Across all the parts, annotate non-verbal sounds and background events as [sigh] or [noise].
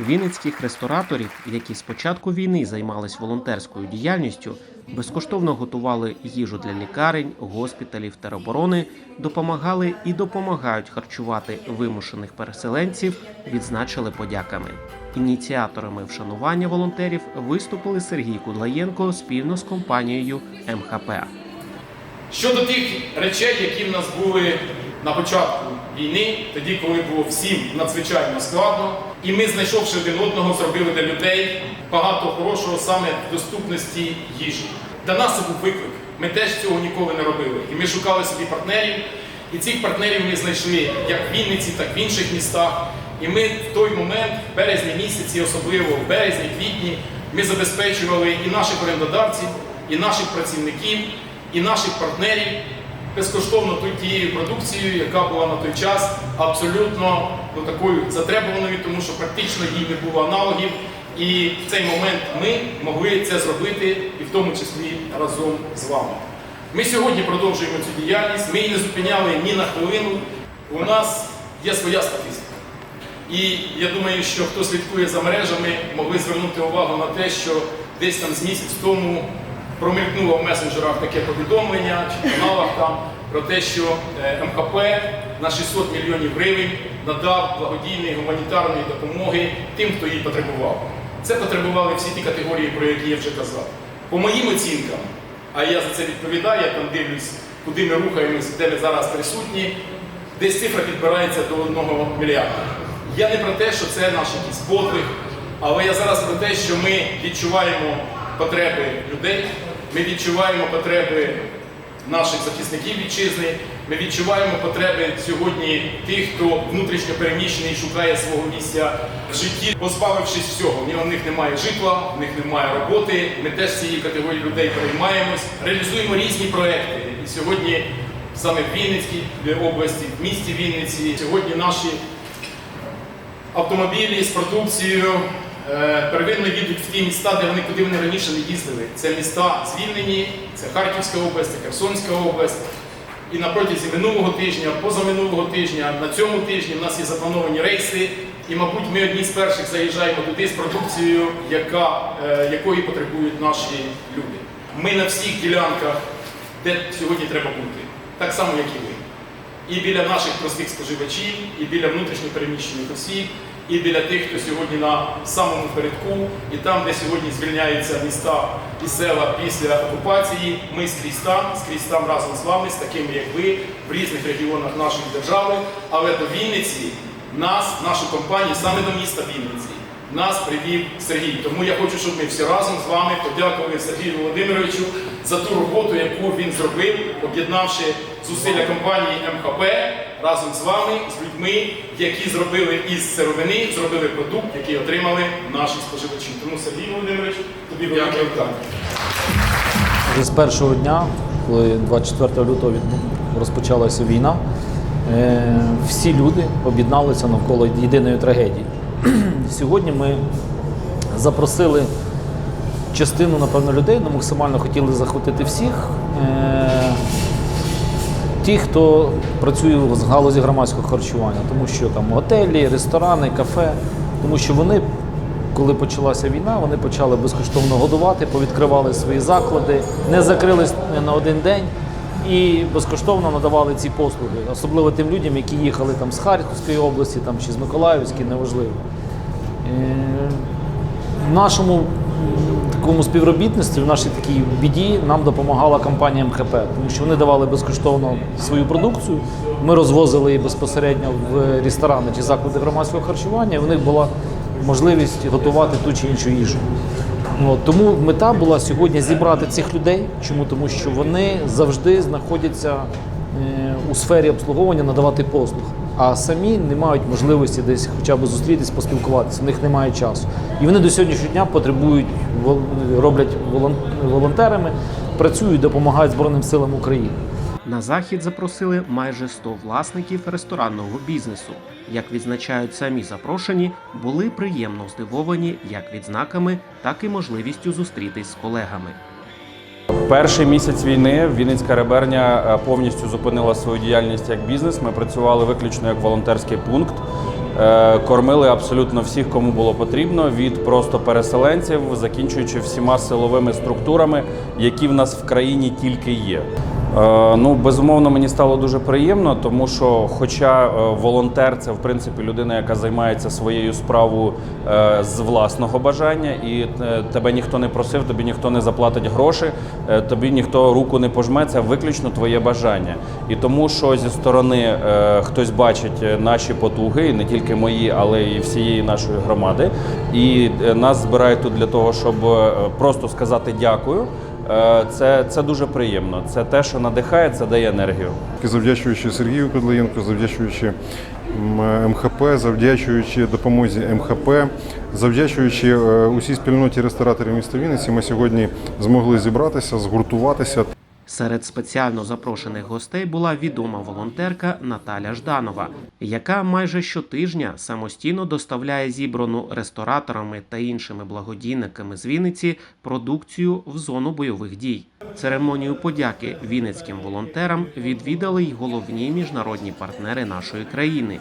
Вінницьких рестораторів, які з початку війни займались волонтерською діяльністю, безкоштовно готували їжу для лікарень, госпіталів тероборони, допомагали і допомагають харчувати вимушених переселенців, відзначили подяками. Ініціаторами вшанування волонтерів виступили Сергій Кудлаєнко спільно з компанією МХП. Щодо тих речей, які в нас були на початку війни, тоді, коли було всім надзвичайно складно, і ми, знайшовши один одного, зробили для людей багато хорошого саме в доступності їжі. Для нас це був виклик. Ми теж цього ніколи не робили. І ми шукали собі партнерів. І цих партнерів ми знайшли як в Вінниці, так і в інших містах. І ми в той момент, в березні місяці, особливо в березні, квітні, ми забезпечували і наших орендодавців, і наших працівників, і наших партнерів безкоштовно той- тією продукцією, яка була на той час абсолютно ну, такою затребуваною, тому що практично їй не було аналогів. І в цей момент ми могли це зробити, і в тому числі разом з вами. Ми сьогодні продовжуємо цю діяльність, ми її не зупиняли ні на хвилину. У нас є своя статистика. І я думаю, що хто слідкує за мережами, могли звернути увагу на те, що десь там з місяць тому промелькнуло в месенджерах таке повідомлення чи каналах там про те, що е, МХП на 600 мільйонів гривень надав благодійної гуманітарної допомоги тим, хто її потребував. Це потребували всі ті категорії, про які я вже казав. По моїм оцінкам, а я за це відповідаю, я там дивлюсь, куди ми рухаємось, де ми зараз присутні, десь цифра підбирається до 1 мільярда. Я не про те, що це наш якийсь подвиг, але я зараз про те, що ми відчуваємо потреби людей, ми відчуваємо потреби наших захисників вітчизни, ми відчуваємо потреби сьогодні тих, хто внутрішньо переміщений шукає свого місця в житті, позбавившись всього. У них немає житла, в них немає роботи. Ми теж цієї категорії людей переймаємось, реалізуємо різні проекти. І сьогодні саме в Вінницькій області, в місті Вінниці, сьогодні наші автомобілі з продукцією первинно їдуть в ті міста, де вони куди вони раніше не їздили. Це міста звільнені, це Харківська область, це Херсонська область. І на протязі минулого тижня, позаминулого тижня, на цьому тижні в нас є заплановані рейси. І, мабуть, ми одні з перших заїжджаємо туди з продукцією, яка, е, якої потребують наші люди. Ми на всіх ділянках, де сьогодні треба бути, так само, як і ви і біля наших простих споживачів, і біля внутрішньо переміщених осіб, і біля тих, хто сьогодні на самому передку, і там, де сьогодні звільняються міста і села після окупації, ми скрізь там, скрізь там разом з вами, з такими як ви, в різних регіонах нашої держави, але до Вінниці нас, нашу компанію, саме до міста Вінниці. Нас привів Сергій. Тому я хочу, щоб ми всі разом з вами подякували Сергію Володимировичу за ту роботу, яку він зробив, об'єднавши зусилля компанії МХП разом з вами, з людьми, які зробили із сировини, зробили продукт, який отримали наші споживачі. Тому Сергій Володимирович, тобі велике вітання. З першого дня, коли 24 лютого розпочалася війна, е, всі люди об'єдналися навколо єдиної трагедії. [clears throat] Сьогодні ми запросили частину, напевно, людей, ну, максимально хотіли захватити всіх. Е, Ті, хто працює в галузі громадського харчування, тому що там готелі, ресторани, кафе, тому що вони, коли почалася війна, вони почали безкоштовно годувати, повідкривали свої заклади, не закрились на один день і безкоштовно надавали ці послуги, особливо тим людям, які їхали там з Харківської області там, чи з Миколаївської, неважливо. Е, В нашому такому співробітництві, в нашій такій біді нам допомагала компанія МХП, тому що вони давали безкоштовно свою продукцію. Ми розвозили її безпосередньо в ресторани чи заклади громадського харчування. і В них була можливість готувати ту чи іншу їжу. От, тому мета була сьогодні зібрати цих людей. Чому? Тому що вони завжди знаходяться е, у сфері обслуговування, надавати послуг, а самі не мають можливості десь хоча б зустрітись, поспілкуватися. У них немає часу. І вони до сьогоднішнього дня потребують, роблять волонтерами, працюють, допомагають Збройним силам України. На захід запросили майже 100 власників ресторанного бізнесу. Як відзначають самі запрошені, були приємно здивовані як відзнаками, так і можливістю зустрітись з колегами. Перший місяць війни Вінницька реберня е, повністю зупинила свою діяльність як бізнес. Ми працювали виключно як волонтерський пункт. е, кормили абсолютно всіх, кому було потрібно, від просто переселенців, закінчуючи всіма силовими структурами, які в нас в країні тільки є. Е, Ну, безумовно, мені стало дуже приємно, тому що, хоча е, волонтер це в принципі людина, яка займається своєю справою е, з власного бажання, і тебе ніхто не просив, тобі ніхто не заплатить гроші, тобі ніхто руку не пожме, це виключно твоє бажання. І тому, що зі сторони хтось бачить наші потуги, і не тільки мої, але і всієї нашої громади, і нас збирають тут для того, щоб просто сказати дякую. Е, Це, це дуже приємно. Це те, що надихає, це дає енергію. Завдячуючи Сергію Кудлаєнку, завдячуючи МХП, завдячуючи допомозі МХП, завдячуючи е, усій спільноті рестораторів міста Вінниці, ми сьогодні змогли зібратися, згуртуватися Серед спеціально запрошених гостей була відома волонтерка Наталя Жданова, яка майже щотижня самостійно доставляє зібрану рестораторами та іншими благодійниками з Вінниці продукцію в зону бойових дій. Церемонію подяки вінницьким волонтерам відвідали й головні міжнародні партнери нашої країни.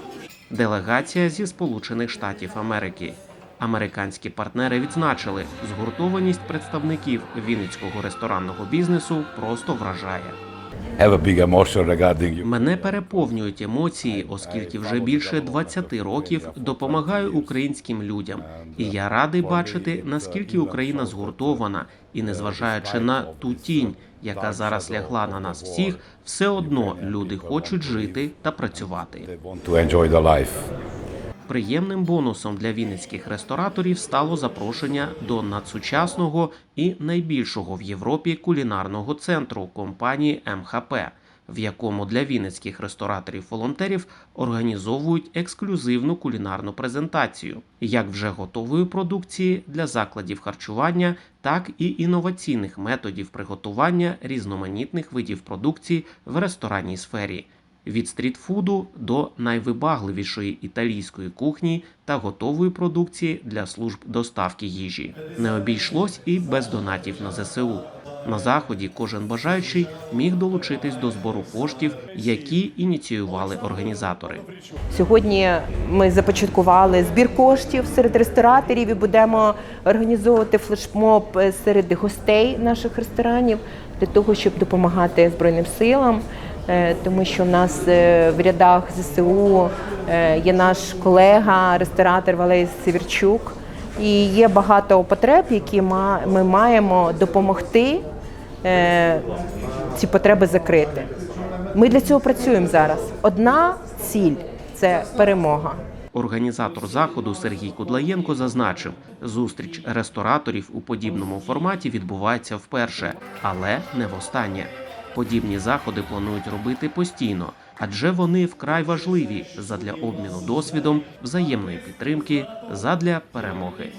Делегація зі Сполучених Штатів Америки. Американські партнери відзначили, згуртованість представників вінницького ресторанного бізнесу просто вражає. Мене переповнюють емоції, оскільки вже більше 20 років допомагаю українським людям, і я радий бачити, наскільки Україна згуртована, і незважаючи на ту тінь, яка зараз лягла на нас всіх, все одно люди хочуть жити та працювати. Приємним бонусом для вінницьких рестораторів стало запрошення до надсучасного і найбільшого в Європі кулінарного центру компанії МХП, в якому для вінницьких рестораторів-волонтерів організовують ексклюзивну кулінарну презентацію, як вже готової продукції для закладів харчування, так і інноваційних методів приготування різноманітних видів продукції в ресторанній сфері від стрітфуду до найвибагливішої італійської кухні та готової продукції для служб доставки їжі. Не обійшлось і без донатів на ЗСУ. На заході кожен бажаючий міг долучитись до збору коштів, які ініціювали організатори. Сьогодні ми започаткували збір коштів серед рестораторів і будемо організовувати флешмоб серед гостей наших ресторанів для того, щоб допомагати Збройним силам. Е, Тому що в нас е, в рядах ЗСУ е, є наш колега, ресторатор Валерій Севірчук. І є багато потреб, які ми маємо допомогти ці потреби закрити. Ми для цього працюємо зараз. Одна ціль це перемога. Організатор заходу Сергій Кудлаєнко зазначив, зустріч рестораторів у подібному форматі відбувається вперше, але не востаннє. Подібні заходи планують робити постійно, адже вони вкрай важливі задля обміну досвідом, взаємної підтримки, задля перемоги.